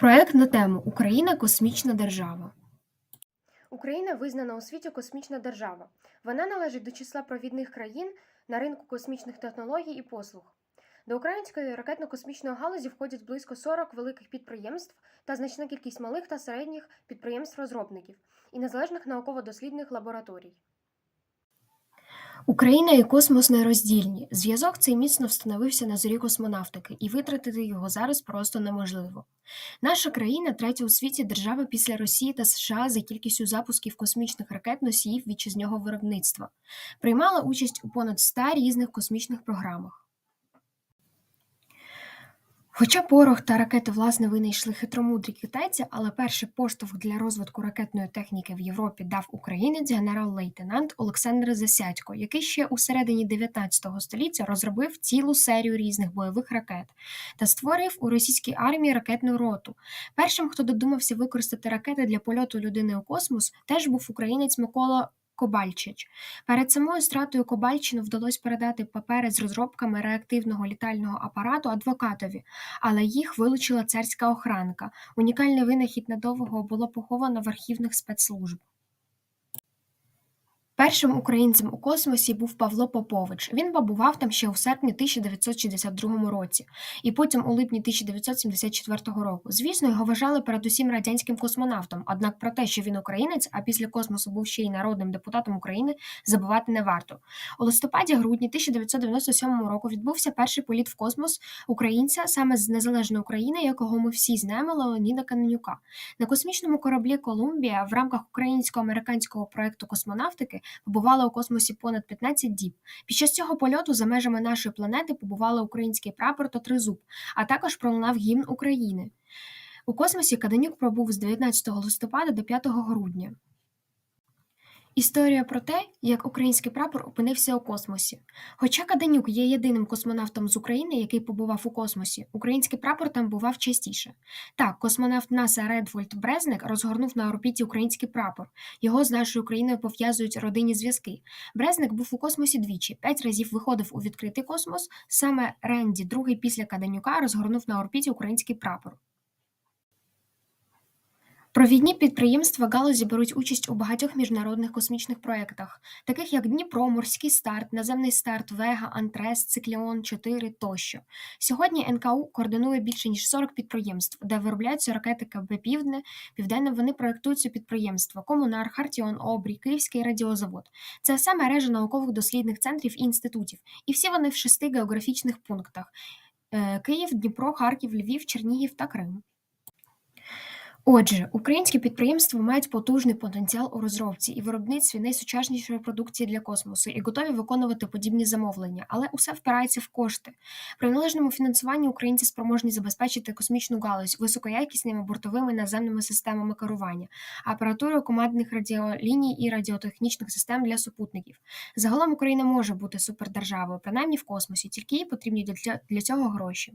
Проект на тему Україна космічна держава. Україна визнана у світі космічна держава. Вона належить до числа провідних країн на ринку космічних технологій і послуг. До української ракетно-космічної галузі входять близько 40 великих підприємств та значна кількість малих та середніх підприємств-розробників і незалежних науково-дослідних лабораторій. Україна і космос нероздільні. Зв'язок цей міцно встановився на зорі космонавтики, і витратити його зараз просто неможливо. Наша країна третя у світі держава після Росії та США за кількістю запусків космічних ракет носіїв вітчизняного виробництва. Приймала участь у понад 100 різних космічних програмах. Хоча порох та ракети власне винайшли хитромудрі китайці, але перший поштовх для розвитку ракетної техніки в Європі дав українець генерал-лейтенант Олександр Засядько, який ще у середині 19 століття розробив цілу серію різних бойових ракет та створив у російській армії ракетну роту. Першим, хто додумався використати ракети для польоту людини у космос, теж був українець Микола Кобальчич. Перед самою стратою Кобальчину вдалося передати папери з розробками реактивного літального апарату адвокатові, але їх вилучила царська охранка. Унікальний винахід надовго було поховано в архівних спецслужб. Першим українцем у космосі був Павло Попович. Він побував там ще у серпні 1962 році, і потім у липні 1974 року. Звісно, його вважали передусім радянським космонавтом. Однак про те, що він українець, а після космосу був ще й народним депутатом України, забувати не варто. У листопаді-грудні 1997 року відбувся перший політ в космос українця саме з незалежної України, якого ми всі знаємо, Леоніда Канонюка. На космічному кораблі Колумбія в рамках українсько-американського проекту космонавтики побувала у космосі понад 15 діб. Під час цього польоту за межами нашої планети побували український прапор та тризуб, а також пролунав гімн України. У космосі Каденюк пробув з 19 листопада до 5 грудня. Історія про те, як український прапор опинився у космосі. Хоча Каденюк є єдиним космонавтом з України, який побував у космосі, український прапор там бував частіше. Так, космонавт НАСА Редвольд Брезник розгорнув на орбіті український прапор. Його з нашою країною пов'язують родинні зв'язки. Брезник був у космосі двічі, п'ять разів виходив у відкритий космос. Саме Ренді, другий після Каденюка, розгорнув на орбіті український прапор. Провідні підприємства галузі беруть участь у багатьох міжнародних космічних проєктах, таких як Дніпро, Морський старт, Наземний старт, Вега, Антрес, Цикліон 4 тощо. Сьогодні НКУ координує більше ніж 40 підприємств, де виробляються ракети КБ Півдне. Південне вони проєктуються підприємства Комунар, Хартіон, Обрій, Київський радіозавод. Це вся мережа наукових дослідних центрів і інститутів, і всі вони в шести географічних пунктах: е, Київ, Дніпро, Харків, Львів, Чернігів та Крим. Отже, українські підприємства мають потужний потенціал у розробці і виробництві найсучаснішої продукції для космосу і готові виконувати подібні замовлення, але усе впирається в кошти. При належному фінансуванні українці спроможні забезпечити космічну галузь високоякісними бортовими наземними системами керування, апаратурою командних радіоліній і радіотехнічних систем для супутників. Загалом Україна може бути супердержавою, принаймні в космосі, тільки їй потрібні для цього гроші.